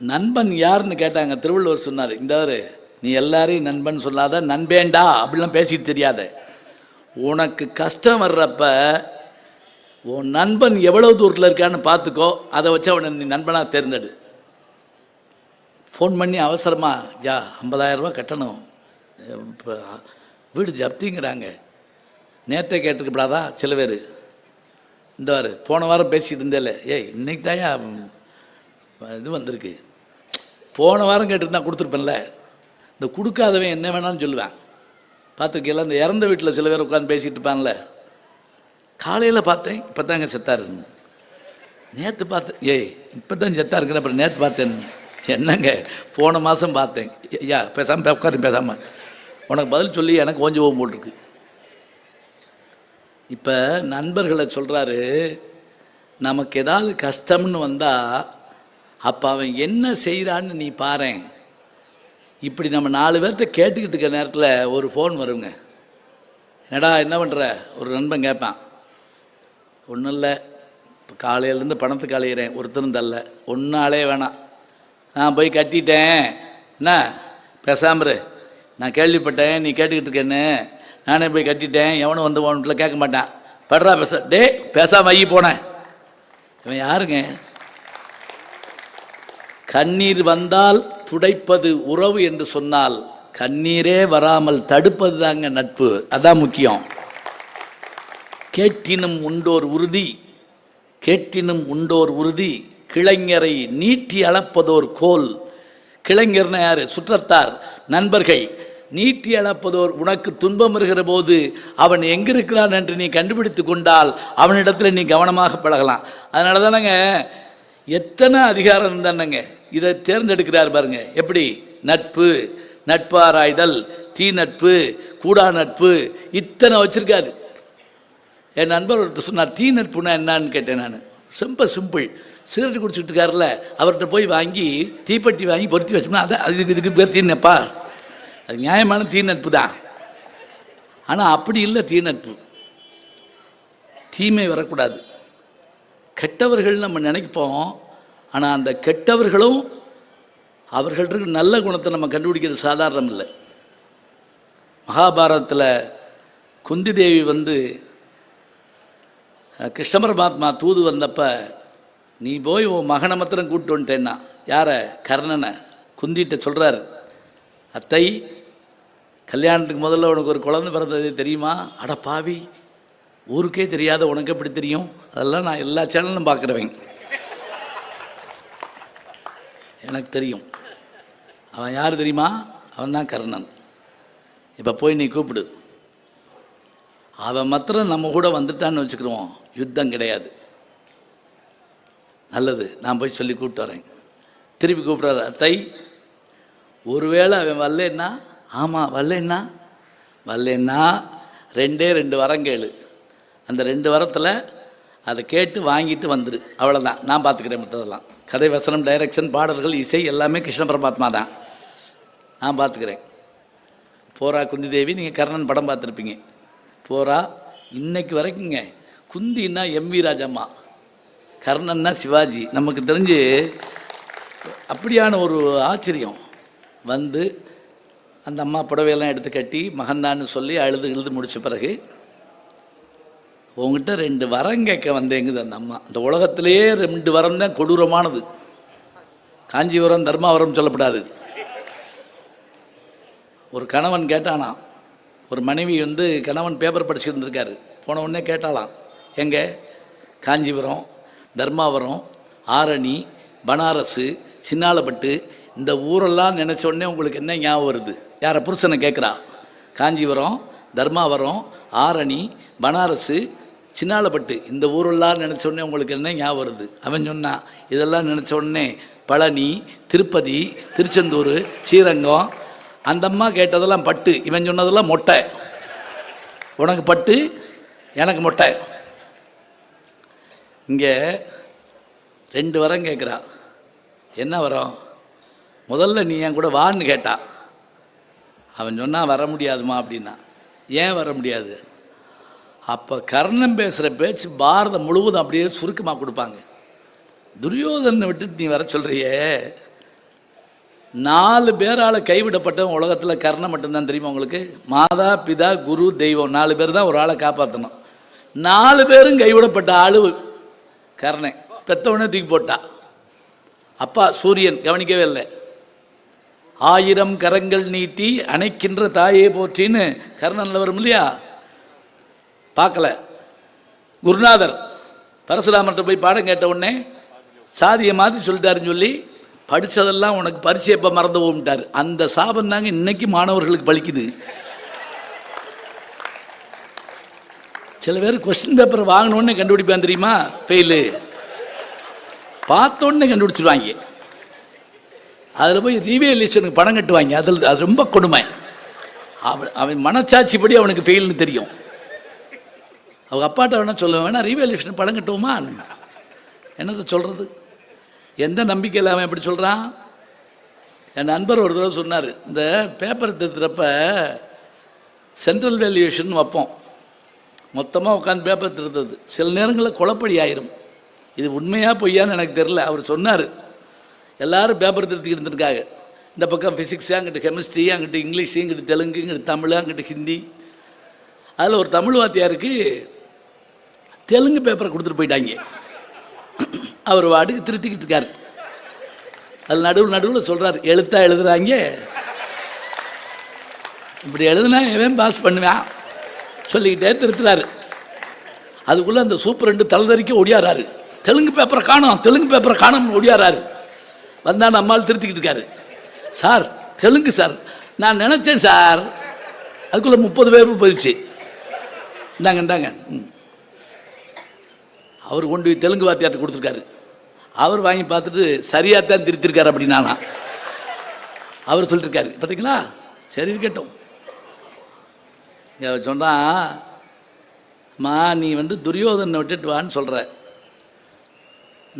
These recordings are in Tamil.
நண்பன் யாருன்னு கேட்டாங்க திருவள்ளுவர் சொன்னார் இந்தவர் நீ எல்லாரையும் நண்பன் சொல்லாத நண்பேண்டா அப்படிலாம் பேசிட்டு தெரியாத. உனக்கு கஷ்டம் வர்றப்ப உன் நண்பன் எவ்வளவு தூரத்தில் இருக்கான்னு பார்த்துக்கோ அதை வச்சு அவனை நீ நண்பனாக தேர்ந்தெடு. ஃபோன் பண்ணி அவசரமாக ஜா 50000 ரூபாய் கட்டணும். இப்போ வீடு ஜப்திங்கிறாங்க. நேற்றே கேட்டுக்கப்படாதா சில பேர்? இந்த வாரம் போன வாரம் பேசிட்டு இருந்தேல ஏய் இன்னைக்கு தாயா இது வந்திருக்கு. போன வாரம் கேட்டிருந்தா கொடுத்துருப்பேன்ல. இந்த கொடுக்காதவன் என்ன வேணாலும் சொல்லுவேன். பார்த்துருக்கீங்களா இந்த இறந்த வீட்டில் சில பேர் உட்காந்து பேசிகிட்டு இருப்பான்ல. காலையில் பார்த்தேன் இப்போ தாங்க செத்தாரு. நேற்று பார்த்தேன் ஏய் இப்போ தான் செத்தா இருக்கிற அப்புறம் நேற்று பார்த்தேன். என்னங்க போன மாதம் பார்த்தேன். ஐயா பேசாமல் உட்காரு பேசாமல் உனக்கு பதில் சொல்லி எனக்கு கொஞ்சம் போகும் போட்டிருக்கு இப்போ நண்பர்களை சொல்கிறாரு நமக்கு ஏதாவது கஷ்டம்னு வந்தால் அப்போ அவன் என்ன செய்கிறான்னு நீ பாரேன். இப்படி நம்ம நாலு பேர்த்த கேட்டுக்கிட்டு இருக்க நேரத்தில் ஒரு ஃபோன் வருங்க. என்னடா என்ன பண்ணுற ஒரு நண்பன் கேட்பான். ஒன்றும் இல்லை. இப்போ காலையிலேருந்து பணத்துக்கு அலையிறேன். ஒருத்தரும் தரல. ஒன்றாலே வேணாம். நான் போய் கட்டிட்டேன். என்ன? பேசாமரு நான் கேள்விப்பட்டேன். நீ கேட்டுக்கிட்டு இருக்கேன்னு. நானே போய் கட்டிட்டேன். எவனும் வந்து உன்கிட்ட கேட்க மாட்டான். படுறா பேச. டே பேசாமல் ஐயி போனேன். இவன் யாருங்க? கண்ணீர் வந்தால் துடைப்பது உறவு என்று சொன்னால் கண்ணீரே வராமல் தடுப்பது தாங்க நட்பு. அதான் முக்கியம். கேட்டினும் உண்டோர் உறுதி கேட்டினும் உண்டோர் உறுதி கிளைஞரை நீட்டி அளப்பதோர் கோல். கிளைஞர்னா யாரு? சுற்றத்தார். நண்பர்கள் நீட்டி அளப்பதோர் உனக்கு துன்பம் வருகிற போது அவன் எங்கிருக்கிறான் என்று நீ கண்டுபிடித்து கொண்டால் அவனிடத்தில் நீ கவனமாக பழகலாம். அதனால தானங்க எத்தனை அதிகாரம் இருந்தானங்க? இதை தேர்ந்தெடுக்கிறார் பாருங்க. எப்படி? நட்பு நட்பாராய்தல் தீ நட்பு கூடா நட்பு இத்தனை வச்சுருக்காது என் நண்பர் ஒருத்தர் சொன்னார் தீ நட்புனா என்னன்னு கேட்டேன் நான். ரொம்ப சிம்பிள் சிகரெட் குடிச்சிட்டு இருக்காருல்ல அவர்கிட்ட போய் வாங்கி தீப்பெட்டி வாங்கி பொருத்தி வச்சோம்னா அதான் அதுக்கு இதுக்கு பேர் தீ நட்பா அது நியாயமான தீ நட்பு தான். ஆனால் அப்படி இல்லை தீ நட்பு தீமை வரக்கூடாது. கெட்டவர்கள் நம்ம நினைப்போம் ஆனால் அந்த கெட்டவர்களும் அவர்கள்ட்ட நல்ல குணத்தை நம்ம கண்டுபிடிக்கிறது சாதாரணம் இல்லை. மகாபாரதத்தில் குந்தி தேவி வந்து அஹ், கிருஷ்ண பரமாத்மா தூது வந்தப்போ நீ போய் உன் மகனை மாத்திரம் கூப்பிட்டு வந்துட்டேன்னா யாரை? கர்ணனை. குந்திட்ட சொல்கிறார் அத்தை கல்யாணத்துக்கு முதல்ல உனக்கு ஒரு குழந்தை பிறந்தது தெரியுமா? அட பாவி ஊருக்கே தெரியாத உனக்கு எப்படி தெரியும்? அதெல்லாம் நான் எல்லா சேனலும் பார்க்குறவன். எனக்கு தெரியும். அவன் யார் தெரியுமா? அவன் தான் கர்ணன். இப்போ போய் நீ கூப்பிடு. அவன் மாத்திரம் நம்ம கூட வந்துட்டான்னு வச்சுக்கிடுவோம் யுத்தம் கிடையாது. நல்லது நான் போய் சொல்லி கூப்பிட்டு வரேன். திருப்பி கூப்பிட்றாரு அத்தை. ஒருவேளை அவன் வரலன்னா ஆமாம் வரலன்னா? வரலன்னா ரெண்டே ரெண்டு வரம் கேளு. அந்த ரெண்டு வரத்தில் அதை கேட்டு வாங்கிட்டு வந்துரு. அவ்வளோதான் நான் பார்த்துக்கிறேன் மற்றதெல்லாம் கதை வசனம் டைரக்ஷன் பாடல்கள் இசை எல்லாமே கிருஷ்ண பரமாத்மா தான். நான் பார்த்துக்கிறேன். போரா குந்தி தேவி நீங்கள் கர்ணன் படம் பார்த்துருப்பீங்க. போரா இன்னைக்கு வரைக்குங்க குந்தின்னா எம் வி ராஜம்மா. கர்ணன்னா சிவாஜி. நமக்கு தெரிஞ்சு அப்படியான ஒரு ஆச்சரியம். வந்து அந்த அம்மா புடவையெல்லாம் எடுத்து கட்டி மகன்தான்னு சொல்லி அழுது எழுது முடித்த பிறகு உங்ககிட்ட ரெண்டு வரம் கேட்க வந்தேங்குது அந்த அம்மா. இந்த உலகத்திலேயே ரெண்டு வரம் தான் கொடூரமானது. காஞ்சிபுரம் தர்மாவரம் சொல்லப்படாது. ஒரு கணவன் கேட்டானா ஒரு மனைவி வந்து கணவன் பேப்பர் படிச்சுட்டு இருந்திருக்காரு போன உடனே கேட்டாலாம் எங்கே? காஞ்சிபுரம் தர்மாவரம் ஆரணி பனாரஸு சின்னாலப்பட்டு. இந்த ஊரெல்லாம் நினச்சோடனே உங்களுக்கு என்ன ஞாபகம் வருது? யாரை புருஷனை கேட்குறா? காஞ்சிபுரம் தர்மாவரம் ஆரணி பனாரஸு சின்னாலப்பட்டு இந்த ஊரெல்லாம் நினச்ச உடனே உங்களுக்கு என்ன ஞாபகம் வருது? அவன் சொன்னான் இதெல்லாம் நினச்ச உடனே பழனி திருப்பதி திருச்செந்தூர் ஸ்ரீரங்கம். அந்த அம்மா கேட்டதெல்லாம் பட்டு இவன் சொன்னதெல்லாம் மொட்டை. உனக்கு பட்டு எனக்கு மொட்டை. இங்கே ரெண்டு வரம் கேட்குறா. என்ன வரம்? முதல்ல நீ என் கூட வான்னு கேட்டான் அவன் சொன்னால் வர முடியாதுமா? அப்படின்னா. ஏன் வர முடியாது? அப்போ கர்ணம் பேசுகிற பேச்சு பாரதம் முழுவதும் அப்படியே சுருக்கமாக கொடுப்பாங்க. துரியோதனை விட்டுட்டு நீ வர சொல்கிறியே நாலு பேரால் கைவிடப்பட்டவன் உலகத்தில் கர்ணம் மட்டும்தான் தெரியுமா உங்களுக்கு? மாதா பிதா குரு தெய்வம் நாலு பேர் தான் ஒரு ஆளை காப்பாற்றணும் நாலு பேரும் கைவிடப்பட்ட ஆளு கர்ணன். பெத்தவனே தூக்கி போட்டா. அப்பா சூரியன் கவனிக்கவே இல்லை. ஆயிரம் கரங்கள் நீட்டி அணைக்கின்ற தாயே போற்றின்னு கர்ணனில் வரும் இல்லையா? பார்க்கல. குருநாதர் பரசுராமர்கிட்ட போய் பாடம் கேட்ட உடனே சாதியை மாற்றி சொல்லிட்டாருன்னு சொல்லி படித்ததெல்லாம் உனக்கு பரிச்சை எப்போ மறந்து போகும்ட்டார். அந்த சாபம் தாங்க இன்னைக்கு மாணவர்களுக்கு பலிக்குது. சில பேர் கொஸ்டின் பேப்பர் வாங்கினோடனே கண்டுபிடிப்பேன் தெரியுமா? ஃபெயிலு பார்த்தோன்னே கண்டுபிடிச்சிருவாங்க. அதில் போய் ரீவேலியேஷனுக்கு பணம் கட்டுவாங்க. அதில் அது ரொம்ப கொடுமை. அவன் அவன் மனச்சாட்சிப்படி அவனுக்கு ஃபெயில்னு தெரியும். அவங்க அப்பாட்ட வேணால் சொல்ல வேணா ரீவேலியேஷன் படம் கட்டுவோமா என்னத்தை சொல்கிறது எந்த நம்பிக்கையில் அவன் எப்படி சொல்கிறான் என் நண்பர் ஒரு தடவை சொன்னார் இந்த பேப்பர் திருத்துறப்ப சென்ட்ரல் வேல்யூவேஷன் வைப்போம். மொத்தமாக உட்காந்து பேப்பர் திருத்துறது. சில நேரங்களில் குழப்படி ஆயிரும். இது உண்மையாக பொய்யான்னு எனக்கு தெரில அவர் சொன்னார் எல்லாரும் பேப்பர் திருத்திக்கிட்டு இருந்திருக்காங்க. இந்த பக்கம் ஃபிசிக்ஸு அங்கிட்டு கெமிஸ்ட்ரி அங்கிட்டு இங்கிலீஷு இங்கிட்டு தெலுங்கு இங்கிட்டு தமிழ் அங்கிட்டு ஹிந்தி. அதில் ஒரு தமிழ் வாத்தியாருக்கு தெலுங்கு பேப்பரை கொடுத்துட்டு போயிட்டாங்க. அவர் வாட்டுக்கு திருத்திக்கிட்டு இருக்கார். அது நடுவில் நடுவில் சொல்கிறார் எழுத்தா எழுதுகிறாங்க இப்படி எழுதுனா எவன் பாஸ் பண்ணுவேன். சொல்லிக்கிட்டே திருத்துறாரு. அதுக்குள்ளே அந்த சூப்பர் ரெண்டு தலைதறிக்க ஒடியாராரு தெலுங்கு பேப்பரை காணோம் தெலுங்கு பேப்பரை காணோம் ஒடியாராரு வந்தா நம்மால் திருத்திக்கிட்டு இருக்காரு. Sir Telugu sir. நான் நினச்சேன் சார். அதுக்குள்ளே முப்பது பேர் போயிடுச்சு. இந்தாங்க இந்தாங்க. ம். அவர் கொண்டு போய் தெலுங்கு வாத்தியார்ட்ட கொடுத்துருக்காரு. அவர் வாங்கி பார்த்துட்டு சரியாக தான் திருத்திருக்காரு அப்படின்னானா. அவர் சொல்லியிருக்காரு பார்த்தீங்களா சரி இருக்கட்டும். சொன்னால் மா நீ வந்து துரியோதனை விட்டுட்டு வான்னு சொல்கிற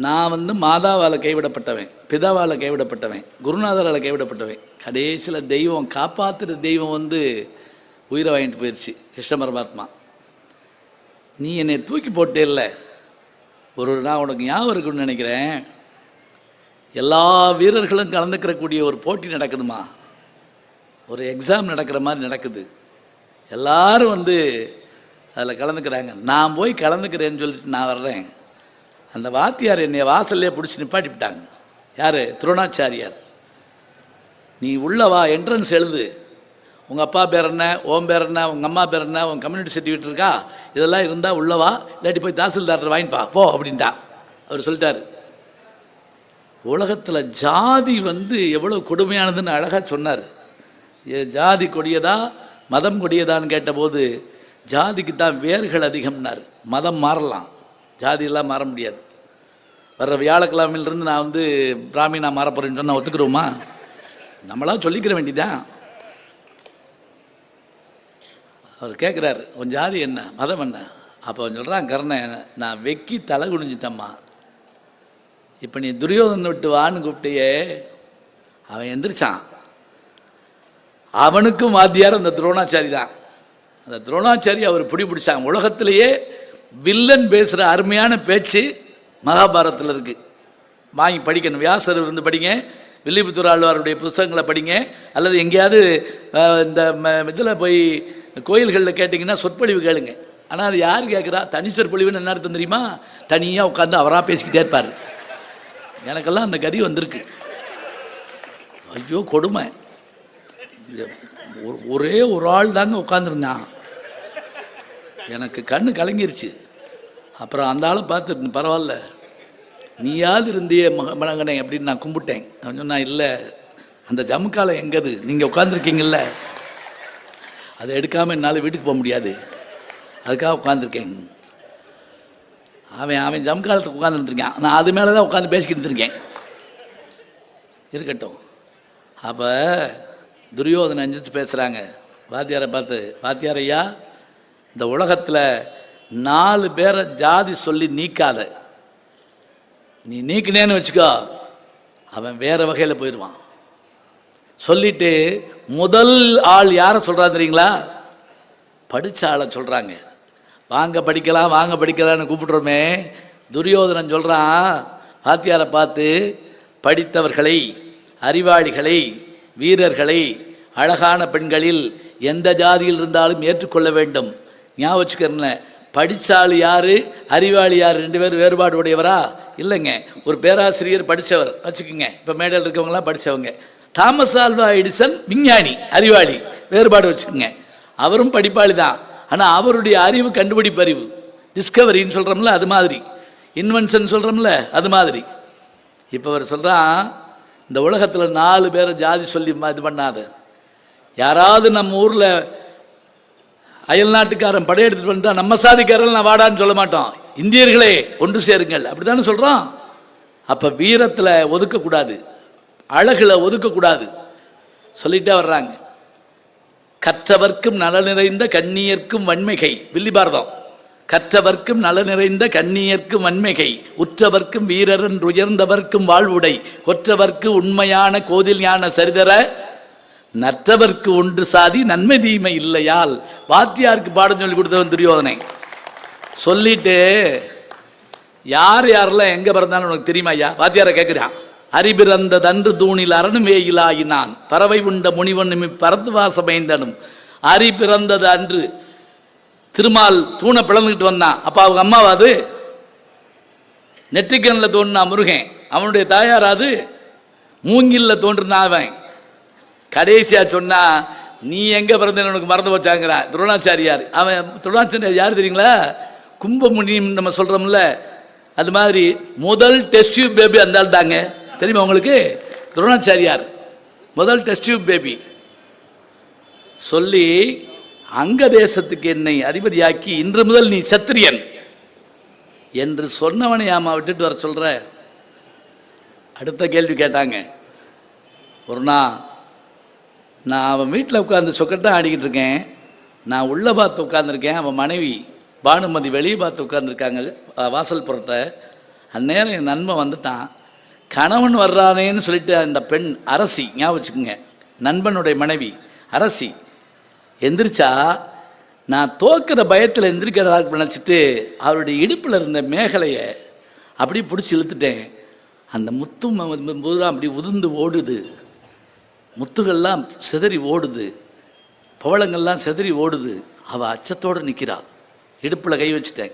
நான் வந்து மாதாவால் கைவிடப்பட்டவன் பிதாவால் கைவிடப்பட்டவன் குருநாதரால் கைவிடப்பட்டவன். கடைசியில் தெய்வம் காப்பாற்றுற தெய்வம் வந்து உயிரை வாங்கிட்டு போயிடுச்சு கிருஷ்ண பரமாத்மா. நீ என்னை தூக்கி போட்டே இல்லை ஒரு நான் உனக்கு ஞாபகம் இருக்குன்னு நினைக்கிறேன். எல்லா வீரர்களும் கலந்துக்கிறக்கூடிய ஒரு போட்டி நடக்குதுமா ஒரு எக்ஸாம் நடக்கிற மாதிரி நடக்குது. எல்லாரும் வந்து அதில் கலந்துக்கிறாங்க. நான் போய் கலந்துக்கிறேன்னு சொல்லிட்டு நான் வர்றேன். அந்த வாத்தியார் என்னை வாசல்லே பிடிச்சி நிப்பாட்டிவிட்டாங்க யார்? துரோணாச்சாரியார். நீ உள்ளே வா என்ட்ரன்ஸ் எழுது. உங்கள் அப்பா பேர் என்ன ஓம் பேர் என்ன உங்கள் அம்மா பேர் என்ன உங்கள் கம்யூனிட்டி சர்டிஃபிகேட் இருக்கா? இதெல்லாம் இருந்தால் உள்ளவா? இல்லாட்டி போய் தாசில்தார்ட்ட வாங்கிப்பா போ அப்படின்ட்டா. அவர் சொல்லிட்டார். உலகத்தில் ஜாதி வந்து எவ்வளோ கொடுமையானதுன்னு அழகாக சொன்னார். ஏ ஜாதி கொடியதா மதம் கொடியதான்னு கேட்டபோது ஜாதிக்கு தான் வேர்கள் அதிகம்னார். மதம் மாறலாம். ஜாதியெல்லாம் மாற முடியாது. வர்ற வியாழக்கிழமையிலிருந்து நான் வந்து பிராமினா மாற சொன்னால் ஒத்துக்கிறோமா? நம்மளா சொல்லிக்கிற வேண்டியதான் அவர் கேட்குறாரு உன் ஜாதி என்ன? மதம் என்ன? அப்போ அவன் சொல்கிறான் கர்ணன் நான் வெக்கி தலை குனிஞ்சிட்டம்மா. இப்போ நீ துரியோதனை விட்டு வான்னு கூப்பிட்டையே. அவன் எந்திரிச்சான். அவனுக்கும் வாத்தியார் அந்த துரோணாச்சாரி தான். அந்த துரோணாச்சாரி அவர் பிடிபிடிச்சாங்க. உலகத்திலேயே வில்லன் பேசுகிற அருமையான பேச்சு மகாபாரதத்தில் இருக்குது வாங்கி படிக்கணும். வியாசர் இருந்து படிங்க. வில்லிபுத்தூர் ஆழ்வாருடைய புத்தகங்களை படிங்க. அல்லது எங்கேயாவது இந்த இதில் போய் கோயில்களில் கேட்டிங்கன்னா சொற்பொழிவு கேளுங்க. ஆனால் அது யார் கேட்குறா தனி சொற்பொழிவுன்னு என்ன அர்த்தம் தெரியுமா? தனியாக உட்காந்து அவராக பேசிக்கிட்டே இருப்பார். எனக்கெல்லாம் அந்த கதி வந்திருக்கு. ஐயோ கொடுமை. ஒரே ஒரு ஆள் தாங்க உட்காந்துருந்தான் எனக்கு கண்ணு கலங்கிருச்சு. அப்புறம் அந்த ஆளை பார்த்துட்டு பரவாயில்ல. நீயாவது இருந்தியே மக மகனே அப்படின்னு நான் கும்பிட்டேன். அவன் சொன்னா இல்லை அந்த ஜமுக்காலை எங்கது? நீங்கள் உட்காந்துருக்கீங்கல்ல அதை எடுக்காமல் என்னால் வீட்டுக்கு போக முடியாது. அதுக்காக உட்காந்துருக்கேன் அவன் அவன் ஜம்காலத்துக்கு உட்காந்துருந்துருக்கான் நான் அது மேலே தான் உட்காந்து பேசிக்கிட்டு இருக்கேன் இருக்கட்டும். அப்போ துரியோதனை அஞ்சிச்சு பேசுகிறாங்க வாத்தியாரை பார்த்து வாத்தியார் ஐயா இந்த உலகத்தில் நாலு பேரை ஜாதி சொல்லி நீக்காத. நீ நீக்கினேன்னு வச்சுக்கோ. அவன் வேறு வகையில் போயிடுவான் சொல்லிட்டு முதல் ஆள் யாரை சொல்கிறா தெரியுங்களா? படித்த ஆளை சொல்கிறாங்க வாங்க படிக்கலாம் வாங்க படிக்கலாம்னு கூப்பிட்றோமே துரியோதனன் சொல்கிறான் பாத்தியாரை பார்த்து படித்தவர்களை அறிவாளிகளை வீரர்களை அழகான பெண்களில் எந்த ஜாதியில் இருந்தாலும் ஏற்றுக்கொள்ள வேண்டும். ஞாபகம் வச்சுக்கிறேன் படித்தாள் யார் அறிவாளி யார் ரெண்டு பேர் வேறுபாடு உடையவரா? இல்லைங்க. ஒரு பேராசிரியர் படித்தவர் வச்சுக்கோங்க. இப்போ மேடையில் இருக்கவங்களாம் படித்தவங்க தாமஸ் ஆல்வா எடிசன் விஞ்ஞானி அறிவாளி. வேறுபாடு வச்சுக்கோங்க. அவரும் படிப்பாளி தான். ஆனால் அவருடைய அறிவு கண்டுபிடிப்பு அறிவு டிஸ்கவரின்னு சொல்கிறோம்ல அது மாதிரி. இன்வென்ஷன் சொல்கிறோம்ல அது மாதிரி. இப்போ அவர் சொல்கிறான் இந்த உலகத்தில் நாலு பேரை ஜாதி சொல்லி இது பண்ணாத. யாராவது நம்ம ஊரில் அயல் நாட்டுக்காரன் படையெடுத்துட்டு வந்தால் நம்ம சாதிக்காரன் நான் வாடான்னு சொல்ல மாட்டோம். இந்தியர்களே ஒன்று சேருங்கள். அப்படி தானே சொல்கிறோம் அப்போ வீரத்தில் ஒதுக்கக்கூடாது. அழகுல ஒதுக்கக்கூடாது. சொல்லிட்டே வர்றாங்க. கற்றவர்க்கும் நல நிறைந்த கண்ணியர்க்கும் வன்மைகை. வில்லிபாரதம் கற்றவர்க்கும் நல நிறைந்த கண்ணியர்க்கும் வன்மைகை. உற்றவர்க்கும் வீரரன் உயர்ந்தவர்க்கும் வாழ்வுடை. கொற்றவர்க்கு உண்மையான கோதில் ஞான சரிதர. நற்றவர்க்கு ஒன்று சாதி நன்மை தீமை இல்லையால். வாத்தியாருக்கு பாடம் சொல்லி கொடுத்தவன் துரியோதனை. சொல்லிட்டு யார் யாரெல்லாம் எங்கே பிறந்தாலும் உனக்கு தெரியுமா ஐயா? வாத்தியாரை கேட்குறான். அறிபிறந்த தன்று தூணில் அரணுமேயிலாயினான். பறவை உண்ட முனிவனும் பரத்து வாசமைந்தனும் அரி பிறந்தது அன்று திருமால் தூணை பிளந்துக்கிட்டு வந்தான். அப்போ அவங்க அம்மாவாது நெற்றிக்கண்ணில் தோன்றினா முருகன் அவனுடைய தாயாராது மூங்கில்ல தோன்றினா அவன். கடைசியா சொன்னா நீ எங்க பிறந்த உனக்கு மறந்து வச்சாங்கிறான் துரோணாச்சாரியார் அவன் துரோணாச்சாரியார் யார் தெரியுங்களா? கும்பமுனின்னு நம்ம சொல்றோம்ல அது மாதிரி முதல் டெஸ்ட் பேபி அந்த ஆள் தாங்க தெரியுமா உங்களுக்கு? துரோணாச்சாரியார். முதல் டெஸ்ட் டியூப் பேபி சொல்லி அங்க தேசத்துக்கு என்னை அதிபதியாக்கி இன்று முதல் நீ சத்திரியன் என்று சொன்னவனை ஆமா விட்டுட்டு வர சொல்ற? அடுத்த கேள்வி கேட்டாங்க. ஒரு நாள் நான் அவன் வீட்டில் உட்காந்து சொக்கட்டம் ஆடிக்கிட்டு இருக்கேன். நான் உள்ளே பார்த்து உட்காந்துருக்கேன் அவன் மனைவி பானுமதி வெளியே பார்த்து உட்காந்துருக்காங்க வாசல் புறத்தை. அந்நேரம் என் நண்பன் வந்துட்டான். கணவன் வர்றானேன்னு சொல்லிட்டு அந்த பெண் அரசி ஞாபகம் வச்சுக்கோங்க நண்பனுடைய மனைவி அரசி எந்திரிச்சா நான் தோக்கிற பயத்தில் எந்திரிக்கிறதா நினச்சிட்டு அவருடைய இடுப்பில் இருந்த மேகலையை அப்படியே பிடிச்சி இழுத்துட்டேன். அந்த முத்து முதலாம் அப்படி உதிர்ந்து ஓடுது. முத்துகள்லாம் சிதறி ஓடுது. பவளங்கள்லாம் சிதறி ஓடுது. அவள் அச்சத்தோடு நிற்கிறாள் இடுப்பில் கை வச்சுட்டேன்.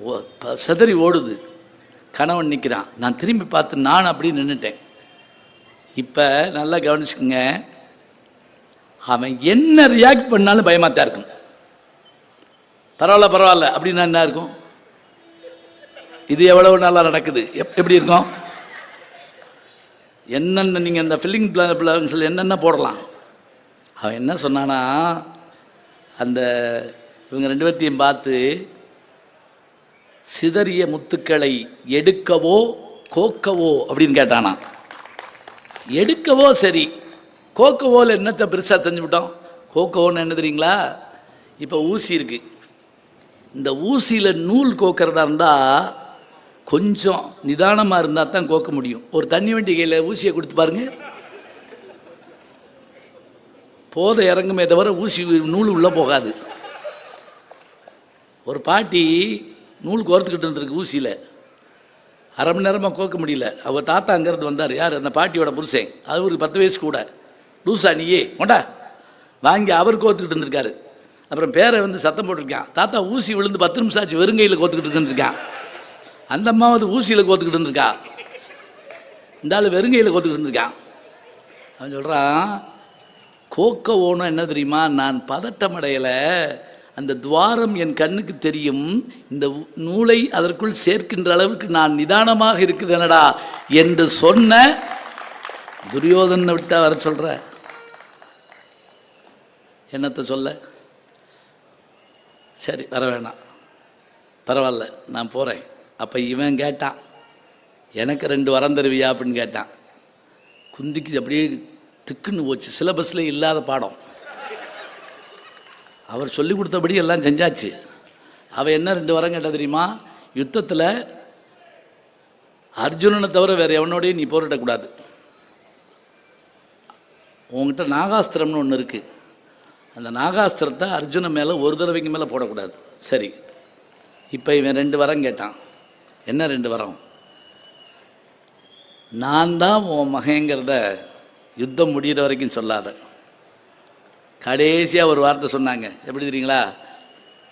ஓ ப- சிதறி ஓடுது. கணவன் நிற்கிறான் நான் திரும்பி பார்த்து நான் அப்படி நின்றுட்டேன் இப்போ நல்லா கவனிச்சுக்கோங்க. அவன் என்ன ரியாக்ட் பண்ணாலும் பயமாக தான் இருக்கும். பரவாயில்ல பரவாயில்ல. அப்படின்னா என்ன இருக்கும்? இது எவ்வளவு நல்லா நடக்குது. எப் எப்படி இருக்கும்? என்னென்ன நீங்கள் இந்த ஃபில்லிங் பிளான்ஸில் என்னென்ன போடலாம்? அவன் என்ன சொன்னானா அந்த இவங்க ரெண்டு பேர்த்தையும் பார்த்து சிதறிய முத்துக்களை எடுக்கவோ கோக்கவோ அப்படின்னு கேட்டானா. எடுக்கவோ சரி கோக்கவோவில் என்னத்தை பெருசாக தெரிஞ்சுவிட்டோம் கோக்கவோன்னு என்ன தெரியுங்களா? இப்போ ஊசி இருக்கு. இந்த ஊசியில் நூல் கோக்கிறதா இருந்தால் கொஞ்சம் நிதானமாக இருந்தால் தான் கோக்க முடியும். ஒரு தண்ணி வண்டி கையில் ஊசியை கொடுத்து பாருங்க. போதை இறங்குமே தவிர ஊசி நூல் உள்ளே போகாது. ஒரு பாட்டி நூல் கோர்த்துக்கிட்டு இருந்திருக்கு ஊசியில். அரை மணி நேரமாக கோக்க முடியல. அவர் தாத்தா அங்கேருந்து வந்தார். யார்? அந்த பாட்டியோட புருஷன். அவருக்கு பத்து வயசு கூட. லூசா நீயே. கொண்டா. வாங்கி அவர் கோத்துக்கிட்டு இருந்திருக்காரு அப்புறம் பேரை வந்து சத்தம் போட்டிருக்கான். தாத்தா ஊசி விழுந்து பத்து நிமிஷம் ஆச்சு வெறுங்கையில் கோத்துக்கிட்டு இருந்திருக்கான் அந்த அம்மாவது ஊசியில் கோத்துக்கிட்டு இருந்திருக்கா இந்த ஆள் வெறுங்கையில் கோத்துக்கிட்டு இருந்திருக்கான் அவன் சொல்கிறான் கோக்க ஓணும் என்ன தெரியுமா? நான் பதட்டம் அடையலை. அந்த துவாரம் என் கண்ணுக்கு தெரியும். இந்த நூலை அதற்குள் சேர்க்கின்ற அளவுக்கு நான் நிதானமாக இருக்கிறேனடா என்று சொன்ன துரியோதனை விட்டா வர சொல்ற. என்னத்தை சொல்ல? சரி வர வேணாம். பரவாயில்ல நான் போகிறேன் அப்போ இவன் கேட்டான். எனக்கு ரெண்டு வரம் தருவியா அப்படின்னு கேட்டான். குந்திக்கு அப்படியே திக்குன்னு போச்சு. சிலபஸில் இல்லாத பாடம். அவர் சொல்லி கொடுத்தபடி எல்லாம் செஞ்சாச்சு. அவள் என்ன ரெண்டு வரம் கேட்டா தெரியுமா? யுத்தத்தில் அர்ஜுனனை தவிர வேறு எவனோடையும் நீ போரிடக்கூடாது. உங்ககிட்ட நாகாஸ்திரம்னு ஒன்று இருக்குது அந்த நாகாஸ்திரத்தை அர்ஜுனன் மேலே ஒரு தடவைக்கு மேலே போடக்கூடாது. சரி. இப்போ இவன் ரெண்டு வரம் கேட்டான். என்ன ரெண்டு வரம்? நான் தான் உன் மகங்கிறத யுத்தம் முடிகிற வரைக்கும் சொல்லாத. கடைசியாக ஒரு வார்த்தை சொன்னாங்க. எப்படி தெரியுங்களா?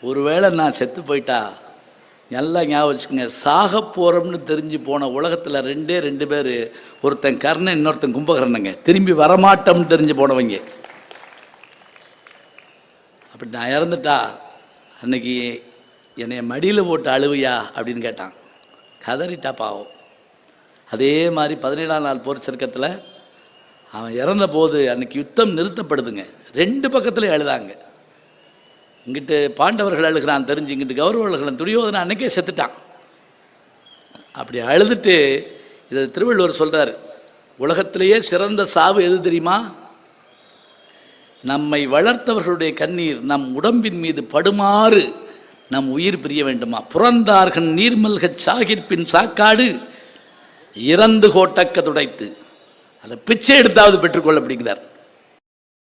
ஒருவேளை நான் செத்து போயிட்டா நல்லா ஞாபகம் வச்சுக்கோங்க சாக போகிறோம்னு தெரிஞ்சு போன உலகத்தில் ரெண்டே ரெண்டு பேர் ஒருத்தன் கர்ணன் இன்னொருத்தன் கும்பகர்ணங்க. திரும்பி வரமாட்டோம்னு தெரிஞ்சு போனவங்க. அப்படி நான் இறந்துட்டா அன்னைக்கு என்னை மடியில் போட்டு அழுவியா? அப்படின்னு கேட்டான். கதறிட்டா பாவம். அதே மாதிரி பதினேழாம் நாள் போர் சர்க்கத்தில் அவன் இறந்த போது அன்னைக்கு யுத்தம் நிறுத்தப்படுதுங்க. ரெண்டு பக்கத்தில் அழுதாங்க இங்கிட்டு பாண்டவர்கள் அழுகிறான் தெரிஞ்சு இங்கிட்டு கௌரவர்கள் துரியோதனை அன்னைக்கே செத்துட்டான். அப்படி அழுதுட்டு இதை திருவள்ளுவர் சொல்கிறார் உலகத்திலேயே சிறந்த சாவு எது தெரியுமா? நம்மை வளர்த்தவர்களுடைய கண்ணீர் நம் உடம்பின் மீது படுமாறு நம் உயிர் பிரிய வேண்டுமா? புறந்தார்கன் நீர்மல்கச் சாகிற்பின் சாக்காடு இறந்து கோட்டக்க துடைத்து. அதை பிச்சை எடுத்தாவது பெற்றுக்கொள்ள அப்படிங்கிறார்